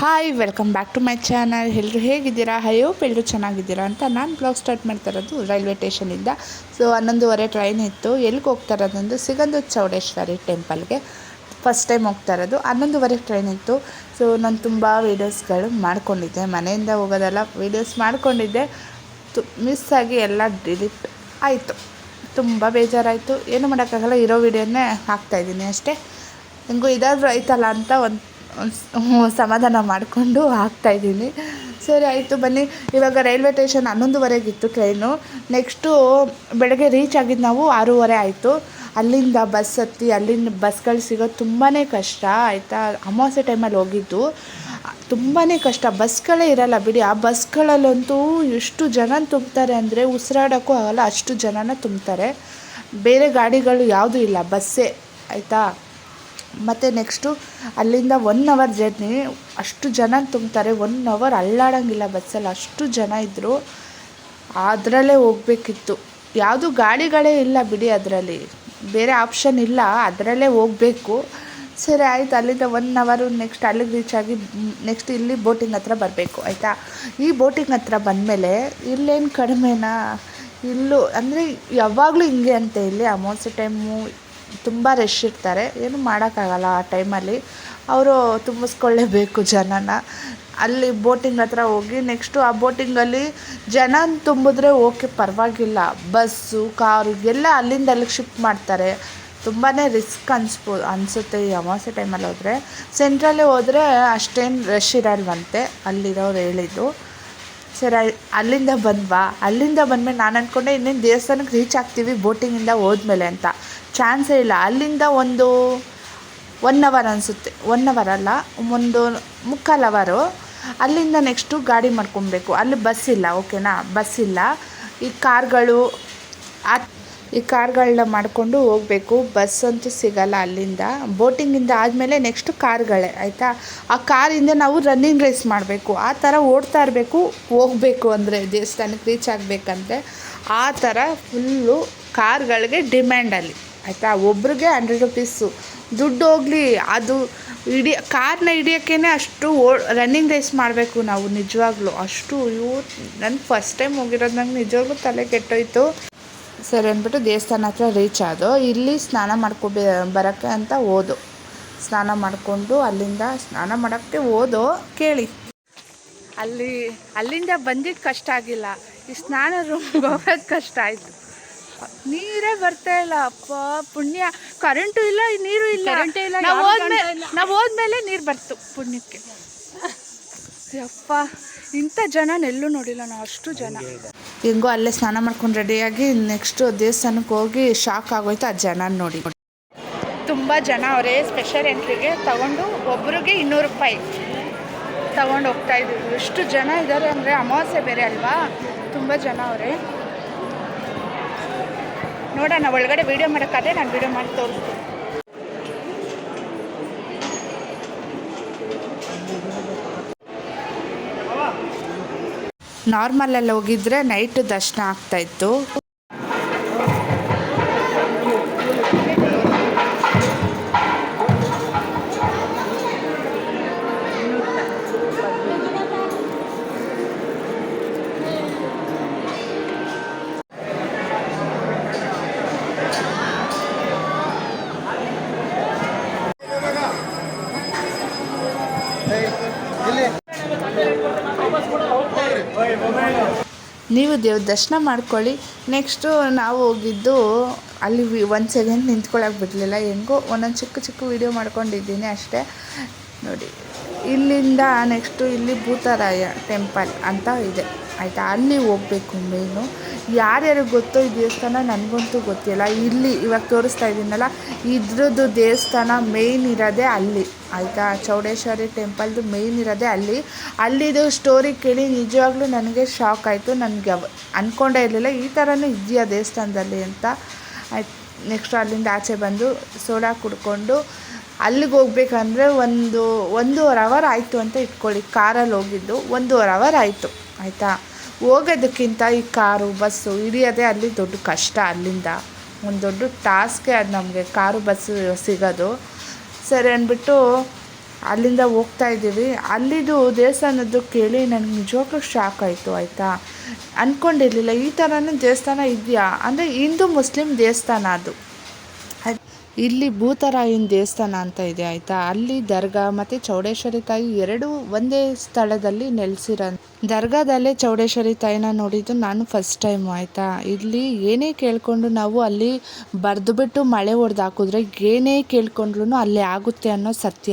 Hi welcome back to my channel ಎಲ್ಲರೂ ಹೇಗಿದ್ದೀರಾ? Hope ಎಲ್ಲರೂ ಚೆನ್ನಾಗಿದ್ದೀರಾ ಅಂತ ನಾನು ಬ್ಲಾಗ್ ಸ್ಟಾರ್ಟ್ ಮಾಡ್ತಾ ಇರೋದು ರೈಲ್ವೆ ಸ್ಟೇಷನಿಂದ ಸೊ ಹನ್ನೊಂದುವರೆ ಟ್ರೈನ್ ಇತ್ತು. ಎಲ್ಲಿಗೆ ಹೋಗ್ತಾ ಇರೋದಂದು ಸಿಗಂದು ಚೌಡೇಶ್ವರಿ ಟೆಂಪಲ್ಗೆ ಫಸ್ಟ್ ಟೈಮ್ ಹೋಗ್ತಾ ಇರೋದು. ಹನ್ನೊಂದುವರೆ ಟ್ರೈನ್ ಇತ್ತು. ಸೊ ನಾನು ತುಂಬ ವೀಡಿಯೋಸ್ಗಳು ಮಾಡ್ಕೊಂಡಿದ್ದೆ. ಮನೆಯಿಂದ ಹೋಗೋದೆಲ್ಲ ವೀಡಿಯೋಸ್ ಮಾಡ್ಕೊಂಡಿದ್ದೆ. ತು ಮಿಸ್ ಆಗಿ ಎಲ್ಲ ಡಿಲೀಟ್ ಆಯಿತು. ತುಂಬ ಬೇಜಾರಾಯಿತು. ಏನು ಮಾಡೋಕ್ಕಾಗಲ್ಲ, ಇರೋ ವೀಡಿಯೋನೇ ಹಾಕ್ತಾಯಿದ್ದೀನಿ ಅಷ್ಟೇ. ಹೆಂಗೂ ಇದಾದರೂ ಆಯ್ತಲ್ಲ ಅಂತ ಒಂದು ಸಮಾಧಾನ ಮಾಡಿಕೊಂಡು ಹಾಕ್ತಾಯಿದ್ದೀನಿ ಸರಿ, ಆಯಿತು, ಬನ್ನಿ. ಇವಾಗ ರೈಲ್ವೆ ಸ್ಟೇಷನ್ ಹನ್ನೊಂದುವರೆಗಿತ್ತು ಟ್ರೈನು ನೆಕ್ಸ್ಟು ಬೆಳಗ್ಗೆ ರೀಚ್ ಆಗಿದ್ದು ನಾವು ಆರೂವರೆ ಆಯಿತು. ಅಲ್ಲಿಂದ ಬಸ್ ಹತ್ತಿ, ಅಲ್ಲಿಂದ ಬಸ್ಗಳು ಸಿಗೋದು ತುಂಬಾ ಕಷ್ಟ, ಆಯಿತಾ? ಅಮಾವಾಸ್ಯೆ ಟೈಮಲ್ಲಿ ಹೋಗಿದ್ದು. ತುಂಬಾ ಕಷ್ಟ. ಬಸ್ಗಳೇ ಇರಲ್ಲ ಬಿಡಿ. ಆ ಬಸ್ಗಳಲ್ಲಂತೂ ಎಷ್ಟು ಜನ ತುಂಬ್ತಾರೆ ಅಂದರೆ ಉಸಿರಾಡೋಕ್ಕೂ ಆಗಲ್ಲ. ಅಷ್ಟು ಜನನ ತುಂಬ್ತಾರೆ. ಬೇರೆ ಗಾಡಿಗಳು ಯಾವುದೂ ಇಲ್ಲ. ಬಸ್ಸೇ ಆಯಿತಾ? ಮತ್ತು ನೆಕ್ಸ್ಟು ಅಲ್ಲಿಂದ ಒನ್ ಅವರ್ ಜರ್ನಿ ಅಷ್ಟು ಜನ ತುಂಬ್ತಾರೆ ಒನ್ ಅವರ್ ಅಲ್ಲಾಡೋಂಗಿಲ್ಲ ಬಸ್ಸಲ್ಲಿ. ಅಷ್ಟು ಜನ ಇದ್ದರು ಅದರಲ್ಲೇ ಹೋಗ್ಬೇಕಿತ್ತು. ಯಾವುದು ಗಾಡಿಗಳೇ ಇಲ್ಲ ಬಿಡಿ ಅದರಲ್ಲಿ. ಬೇರೆ ಆಪ್ಷನ್ ಇಲ್ಲ, ಅದರಲ್ಲೇ ಹೋಗಬೇಕು. ಸರಿ, ಆಯಿತು. ಅಲ್ಲಿಂದ ಒನ್ ಅವರು ನೆಕ್ಸ್ಟ್ ಅಲ್ಲಿಗೆ ರೀಚ್ ಆಗಿ ನೆಕ್ಸ್ಟ್ ಇಲ್ಲಿ ಬೋಟಿಂಗ್ ಹತ್ರ ಬರಬೇಕು, ಆಯಿತಾ? ಈ ಬೋಟಿಂಗ್ ಹತ್ರ ಬಂದಮೇಲೆ ಇಲ್ಲೇನು ಕಡಿಮೆನಾ? ಇಲ್ಲೂ, ಅಂದರೆ ಯಾವಾಗಲೂ ಹಿಂಗೆ ಅಂತೆ. ಇಲ್ಲಿ ಅಮಾವಾಸ್ಯೆ ಟೈಮು ತುಂಬ ರಶ್ ಇರ್ತಾರೆ. ಏನು ಮಾಡೋಕ್ಕಾಗಲ್ಲ ಆ ಟೈಮಲ್ಲಿ ಅವರು ತುಂಬಿಸ್ಕೊಳ್ಳೇಬೇಕು ಜನನ. ಅಲ್ಲಿ ಬೋಟಿಂಗ್ ಹತ್ರ ಹೋಗಿ ನೆಕ್ಸ್ಟು ಆ ಬೋಟಿಂಗಲ್ಲಿ ಜನ ತುಂಬಿದ್ರೆ ಓಕೆ ಪರವಾಗಿಲ್ಲ. ಬಸ್ಸು ಕಾರು ಎಲ್ಲ ಅಲ್ಲಿಂದ ಅಲ್ಲಿಗೆ ಶಿಫ್ಟ್ ಮಾಡ್ತಾರೆ. ತುಂಬಾ ರಿಸ್ಕ್ ಅನ್ಸ್ಬೋ, ಅನಿಸುತ್ತೆ ಈ ಅಮಾವಾಸ್ಯೆ ಟೈಮಲ್ಲಿ ಹೋದರೆ. ಸೆಂಟ್ರಲ್ಲೇ ಹೋದರೆ ಅಷ್ಟೇನು ರಶ್ ಇರಲ್ವಂತೆ ಅಲ್ಲಿರೋರು ಹೇಳಿದ್ದು. ಸರಿ, ಅಲ್ಲಿಂದ ಬಂದ್ವಾ? ಅಲ್ಲಿಂದ ಬಂದಮೇಲೆ ನಾನು ಅಂದ್ಕೊಂಡೆ ಇನ್ನೇನು ದೇವಸ್ಥಾನಕ್ಕೆ ರೀಚ್ ಆಗ್ತೀವಿ ಬೋಟಿಂಗಿಂದ ಹೋದ್ಮೇಲೆ ಅಂತ. ಚಾನ್ಸೇ ಇಲ್ಲ. ಅಲ್ಲಿಂದ ಒಂದು ಒನ್ ಅವರ್ ಅನಿಸುತ್ತೆ. ಒನ್ ಅವರ್ ಅಲ್ಲ, ಒಂದು ಮುಕ್ಕಾಲು ಅವರು ಅಲ್ಲಿಂದ ನೆಕ್ಸ್ಟು ಗಾಡಿ ಮಾಡ್ಕೊಬೇಕು ಅಲ್ಲಿ ಬಸ್ ಇಲ್ಲ ಓಕೆನಾ ಬಸ್ ಇಲ್ಲ. ಈ ಕಾರ್ಗಳು ಈ ಕಾರ್ಗಳನ್ನ ಮಾಡಿಕೊಂಡು ಹೋಗಬೇಕು. ಬಸ್ ಅಂತೂ ಸಿಗಲ್ಲ ಅಲ್ಲಿಂದ. ಬೋಟಿಂಗಿಂದ ಆದಮೇಲೆ ನೆಕ್ಸ್ಟು ಕಾರ್ಗಳೇ, ಆಯಿತಾ? ಆ ಕಾರಿಂದ ನಾವು ರನ್ನಿಂಗ್ ರೇಸ್ ಮಾಡಬೇಕು. ಆ ಥರ ಓಡ್ತಾ ಇರಬೇಕು, ಹೋಗಬೇಕು ಅಂದರೆ ದೇವಸ್ಥಾನಕ್ಕೆ ರೀಚ್ ಆಗಬೇಕಂದ್ರೆ. ಆ ಥರ ಫುಲ್ಲು ಕಾರ್ಗಳಿಗೆ ಡಿಮ್ಯಾಂಡಲ್ಲಿ ಆಯಿತಾ? ಒಬ್ರಿಗೆ ಹಂಡ್ರೆಡ್ ರುಪೀಸು ದುಡ್ಡು ಹೋಗಲಿ, ಅದು ಹಿಡಿಯ ಕಾರ್ನ ಹಿಡಿಯೋಕ್ಕೇ ಅಷ್ಟು ಓ ರನ್ನಿಂಗ್ ರೇಸ್ ಮಾಡಬೇಕು ನಾವು ನಿಜವಾಗ್ಲೂ. ಅಷ್ಟು ಇವು ನನ್ನ ಫಸ್ಟ್ ಟೈಮ್ ಹೋಗಿರೋದು ನಂಗೆ ನಿಜವಾಗ್ಲೂ ತಲೆ ಕೆಟ್ಟೋಯ್ತು. ಸರಿ ಅಂದ್ಬಿಟ್ಟು ದೇವಸ್ಥಾನ ಹತ್ರ ರೀಚ್ ಆದೋ ಇಲ್ಲಿ ಸ್ನಾನ ಮಾಡ್ಕೊ ಬರೋಕ್ಕೆ ಅಂತ ಹೋದೋ. ಸ್ನಾನ ಮಾಡಿಕೊಂಡು ಅಲ್ಲಿಂದ ಸ್ನಾನ ಮಾಡೋಕ್ಕೆ ಹೋದೋ ಕೇಳಿ. ಅಲ್ಲಿ ಅಲ್ಲಿಂದ ಬಂದಿದ್ದು ಕಷ್ಟ ಆಗಿಲ್ಲ. ಈ ಸ್ನಾನ ರೂಮ್ಗೆ ಹೋಗೋದು ಕಷ್ಟ ಆಯಿತು. ನೀರೇ ಬರ್ತಾ ಇಲ್ಲ. ಅಪ್ಪ ಪುಣ್ಯ. ಕರೆಂಟು ಇಲ್ಲ ನೀರು ಇಲ್ಲ. ಕರೆಂಟೇ ಇಲ್ಲ, ನಾವು ಹೋದ್ಮೇಲೆ ನಾವು ಹೋದ್ಮೇಲೆ ನೀರು ಬರ್ತು ಪುಣ್ಯಕ್ಕೆ. ಅಪ್ಪ ಇಂಥ ಜನ ಎಲ್ಲೂ ನೋಡಿಲ್ಲ ನಾವು ಅಷ್ಟು ಜನ. ಹೆಂಗೋ ಅಲ್ಲೇ ಸ್ನಾನ ಮಾಡ್ಕೊಂಡು ರೆಡಿಯಾಗಿ ನೆಕ್ಸ್ಟು ದೇವಸ್ಥಾನಕ್ಕೆ ಹೋಗಿ ಶಾಕ್ ಆಗೋಯ್ತು ಆ ಜನ ನೋಡಿ. ತುಂಬ ಜನ ಅವರೇ ಸ್ಪೆಷಲ್ ಎಂಟ್ರಿಗೆ ತಗೊಂಡು ಒಬ್ರಿಗೆ ಇನ್ನೂರು ರೂಪಾಯಿ ತಗೊಂಡು ಹೋಗ್ತಾ ಇದ್ದೀವಿ ಎಷ್ಟು ಜನ ಇದ್ದಾರೆ ಅಂದರೆ ಅಮಾವಾಸ್ಯೆ ಬೇರೆ ಅಲ್ವಾ? ತುಂಬ ಜನ ಅವರೇ. ನೋಡೋಣ, ಒಳಗಡೆ ವೀಡಿಯೋ ಮಾಡೋಕ್ಕಾದ್ರೆ ನಾನು ವೀಡಿಯೋ ಮಾಡಿ ತೋರಿಸ್ತೀನಿ. ನಾರ್ಮಲಲ್ಲಿ ಹೋಗಿದ್ರೆ ನೈಟ್ ದರ್ಶನ ಆಗ್ತಾಯಿತ್ತು ನೀವು ದೇವ್ರ ದರ್ಶನ ಮಾಡ್ಕೊಳ್ಳಿ. ನೆಕ್ಸ್ಟು ನಾವು ಹೋಗಿದ್ದು ಅಲ್ಲಿ ಒಂದು ಸೆಕೆಂಡ್ ನಿಂತ್ಕೊಳ್ಳೋಕೆ ಬಿಡಲಿಲ್ಲ. ಹೆಂಗೋ ಒಂದೊಂದು ಚಿಕ್ಕ ಚಿಕ್ಕ ವೀಡಿಯೋ ಮಾಡ್ಕೊಂಡಿದ್ದೀನಿ ಅಷ್ಟೇ. ನೋಡಿ, ಇಲ್ಲಿಂದ ನೆಕ್ಸ್ಟು ಇಲ್ಲಿ ಭೂತರಾಯ ಟೆಂಪಲ್ ಅಂತ ಇದೆ. ಆಯಿತಾ? ಅಲ್ಲಿ ಹೋಗ್ಬೇಕು ಮೇನು ಯಾರ್ಯಾರಿಗೆ ಗೊತ್ತೋ ಈ ದೇವಸ್ಥಾನ ನನಗಂತೂ ಗೊತ್ತಿಲ್ಲ. ಇಲ್ಲಿ ಇವಾಗ ತೋರಿಸ್ತಾ ಇದ್ದೀನಲ್ಲ, ಇದ್ರದ್ದು ದೇವಸ್ಥಾನ ಮೇಯ್ನ್ ಇರೋದೇ ಅಲ್ಲಿ. ಆಯಿತಾ? ಚೌಡೇಶ್ವರಿ ಟೆಂಪಲ್ದು ಮೇಯ್ನ್ ಇರೋದೇ ಅಲ್ಲಿ. ಅಲ್ಲಿದು ಸ್ಟೋರಿ ಕೇಳಿ ನಿಜವಾಗ್ಲೂ ನನಗೆ ಶಾಕ್ ಆಯಿತು. ನನಗೆ ಅಂದ್ಕೊಂಡೇ ಇರಲಿಲ್ಲ. ಈ ಥರನೂ ಇದೆಯಾ ದೇವಸ್ಥಾನದಲ್ಲಿ ಅಂತ. ಆಯ್ತು ನೆಕ್ಸ್ಟ್ ಅಲ್ಲಿಂದ ಆಚೆ ಬಂದು ಸೋಡಾ ಕುಡ್ಕೊಂಡು ಅಲ್ಲಿಗೆ ಹೋಗ್ಬೇಕಂದ್ರೆ ಒಂದು, ಒಂದೂವರೆ ಅವರ್ ಆಯಿತು ಅಂತ ಇಟ್ಕೊಳ್ಳಿ. ಕಾರಲ್ಲಿ ಹೋಗಿದ್ದು ಒಂದೂವರೆ ಅವರ್ ಆಯಿತು. ಆಯಿತಾ? ಹೋಗೋದಕ್ಕಿಂತ ಈ ಕಾರು, ಬಸ್ಸು ಹಿಡಿಯೋದೇ ಅಲ್ಲಿ ದೊಡ್ಡ ಕಷ್ಟ ಅಲ್ಲಿಂದ. ಒಂದು ದೊಡ್ಡ ಟಾಸ್ಕೇ ಅದು ನಮಗೆ ಕಾರು, ಬಸ್ಸು ಸಿಗೋದು. ಸರಿ ಅಂದ್ಬಿಟ್ಟು ಅಲ್ಲಿಂದ ಹೋಗ್ತಾ ಇದ್ದೀವಿ. ಅಲ್ಲಿದು ದೇವಸ್ಥಾನದ್ದು ಕೇಳಿ ನನಗೆ ನಿಜವಾಗ್ಲೂ ಶಾಕ್ ಆಯಿತು, ಆಯಿತಾ? ಅಂದ್ಕೊಂಡಿರಲಿಲ್ಲ ಈ ಥರನೂ ದೇವಸ್ಥಾನ ಇದೆಯಾ? ಅಂದರೆ ಹಿಂದೂ ಮುಸ್ಲಿಂ ದೇವಸ್ಥಾನ ಅದು. ಇಲ್ಲಿ ಭೂತರಾಯನ ದೇವಸ್ಥಾನ ಅಂತ ಇದೆ, ಆಯಿತಾ? ಅಲ್ಲಿ ದರ್ಗಾ ಮತ್ತು ಚೌಡೇಶ್ವರಿ ತಾಯಿ ಎರಡು ಒಂದೇ ಸ್ಥಳದಲ್ಲಿ ನೆಲೆಸಿರೋ ದರ್ಗಾದಲ್ಲೇ ಚೌಡೇಶ್ವರಿ ತಾಯಿನ ನೋಡಿದ್ದು ನಾನು ಫಸ್ಟ್ ಟೈಮ್ ಆಯಿತಾ? ಇಲ್ಲಿ ಏನೇ ಕೇಳಿಕೊಂಡು ನಾವು ಅಲ್ಲಿ ಬರೆದು ಬಿಟ್ಟು ಮಳೆ ಹೊಡೆದು ಹಾಕಿದ್ರೆ ಏನೇ ಕೇಳ್ಕೊಂಡ್ರು ಅಲ್ಲಿ ಆಗುತ್ತೆ ಅನ್ನೋ ಸತ್ಯ.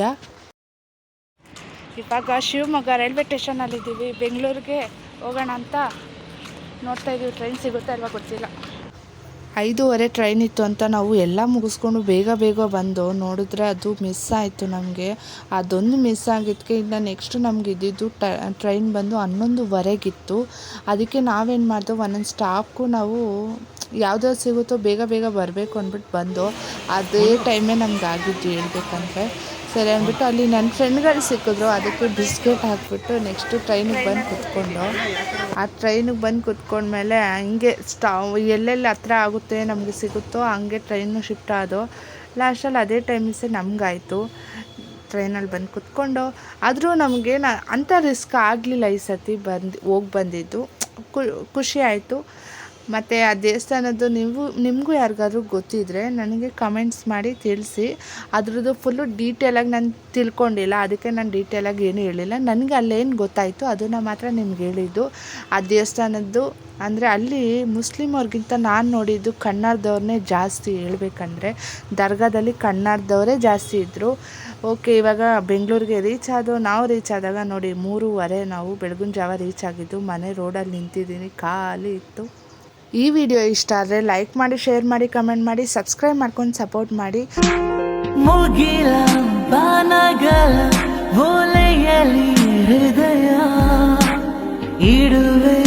ಇವಾಗ ಶಿವಮೊಗ್ಗ ರೈಲ್ವೆ ಸ್ಟೇಷನಲ್ಲಿದ್ದೀವಿ, ಬೆಂಗಳೂರಿಗೆ ಹೋಗೋಣ ಅಂತ ನೋಡ್ತಾ ಇದ್ದೀವಿ ಟ್ರೈನ್ ಸಿಗುತ್ತೆ ಅಲ್ವಾ ಗೊತ್ತಿಲ್ಲ. ಐದೂವರೆ ಟ್ರೈನ್ ಇತ್ತು ಅಂತ ನಾವು ಎಲ್ಲ ಮುಗಿಸ್ಕೊಂಡು ಬೇಗ ಬೇಗ ಬಂದು ನೋಡಿದ್ರೆ ಅದು ಮಿಸ್ ಆಯಿತು ನಮಗೆ. ಅದೊಂದು ಮಿಸ್ ಆಗಿದ್ದಕ್ಕೆ ಇನ್ನು ನೆಕ್ಸ್ಟ್ ನಮ್ಗೆ ಇದ್ದಿದ್ದು ಟ್ರೈನ್ ಬಂದು ಹನ್ನೊಂದುವರೆಗಿತ್ತು. ಅದಕ್ಕೆ ನಾವೇನು ಮಾಡ್ದೋ ಒಂದೊಂದು ಸ್ಟಾಪ್ಗೂ ನಾವು ಯಾವ್ದಾದ್ರು ಸಿಗುತ್ತೋ ಬೇಗ ಬೇಗ ಬರಬೇಕು ಅಂದ್ಬಿಟ್ಟು ಬಂದು. ಅದೇ ಟೈಮೇ ನಮ್ಗೆ ಆಗಿದ್ದು ಹೇಳ್ಬೇಕಂದ್ರೆ. ಸರಿ ಅಂದ್ಬಿಟ್ಟು ಅಲ್ಲಿ ನನ್ನ ಫ್ರೆಂಡ್ಗಳು ಸಿಕ್ಕಿದ್ರು, ಅದಕ್ಕೆ ಬಿಸ್ಕೆಟ್ ಹಾಕ್ಬಿಟ್ಟು ನೆಕ್ಸ್ಟು ಟ್ರೈನಿಗೆ ಬಂದು ಕುತ್ಕೊಂಡು. ಆ ಟ್ರೈನಿಗೆ ಬಂದು ಕುತ್ಕೊಂಡ್ಮೇಲೆ ಹಂಗೆ ಸ್ಟಾ ಎಲ್ಲೆಲ್ಲಿ ಹತ್ರ ಆಗುತ್ತೆ ನಮಗೆ ಸಿಗುತ್ತೋ ಹಂಗೆ ಟ್ರೈನು ಶಿಫ್ಟ್ ಆದೋ ಲಾಸ್ಟಲ್ಲಿ ಅದೇ ಟೈಮಿಸೇ ನಮಗಾಯಿತು. ಟ್ರೈನಲ್ಲಿ ಬಂದು ಕುತ್ಕೊಂಡು, ಆದರೂ ನಮಗೆ ಅಂಥ ರಿಸ್ಕ್ ಆಗಲಿಲ್ಲ ಈ ಸತಿ ಬಂದು, ಹೋಗಿ ಬಂದಿದ್ದು. ಖುಷಿ ಆಯಿತು. ಮತ್ತು ಆ ದೇವಸ್ಥಾನದ್ದು ನೀವು ನಿಮಗೂ ಯಾರಿಗಾದ್ರೂ ಗೊತ್ತಿದ್ದರೆ ನನಗೆ ಕಮೆಂಟ್ಸ್ ಮಾಡಿ ತಿಳಿಸಿ. ಅದ್ರದ್ದು ಫುಲ್ಲು ಡೀಟೇಲಾಗಿ ನಾನು ತಿಳ್ಕೊಂಡಿಲ್ಲ. ಅದಕ್ಕೆ ನಾನು ಡೀಟೇಲಾಗಿ ಏನೂ ಹೇಳಿಲ್ಲ. ನನಗೆ ಅಲ್ಲೇನು ಗೊತ್ತಾಯಿತು, ಅದನ್ನು ಮಾತ್ರ ನಿಮ್ಗೆ ಹೇಳಿದ್ದು. ಆ ದೇವಸ್ಥಾನದ್ದು ಅಂದರೆ ಅಲ್ಲಿ ಮುಸ್ಲಿಮವ್ರಿಗಿಂತ ನಾನು ನೋಡಿದ್ದು ಕನ್ನಡದವ್ರನ್ನೇ ಜಾಸ್ತಿ ಹೇಳ್ಬೇಕಂದ್ರೆ, ದರ್ಗಾದಲ್ಲಿ ಕನ್ನಡದವರೇ ಜಾಸ್ತಿ ಇದ್ದರು ಓಕೆ ಇವಾಗ ಬೆಂಗಳೂರಿಗೆ ರೀಚ್ ಆದೋ, ನಾವು ರೀಚ್ ಆದಾಗ ನೋಡಿ ಮೂರುವರೆ ನಾವು ಬೆಳಗಿನ ಜಾವ ರೀಚ್ ಆಗಿದ್ದು, ಮನೆ ರೋಡಲ್ಲಿ ನಿಂತಿದ್ದೀನಿ, ಖಾಲಿ ಇತ್ತು. ಈ ವಿಡಿಯೋ ಇಷ್ಟ ಆದರೆ ಲೈಕ್ ಮಾಡಿ ಶೇರ್ ಮಾಡಿ ಕಮೆಂಟ್ ಮಾಡಿ ಸಬ್ಸ್ಕ್ರೈಬ್ ಮಾಡ್ಕೊಂಡು ಸಪೋರ್ಟ್ ಮಾಡಿ. ಮುಗಿಲ ಬಾನಗಲ ಹೃದಯ ಇಡುವೆ.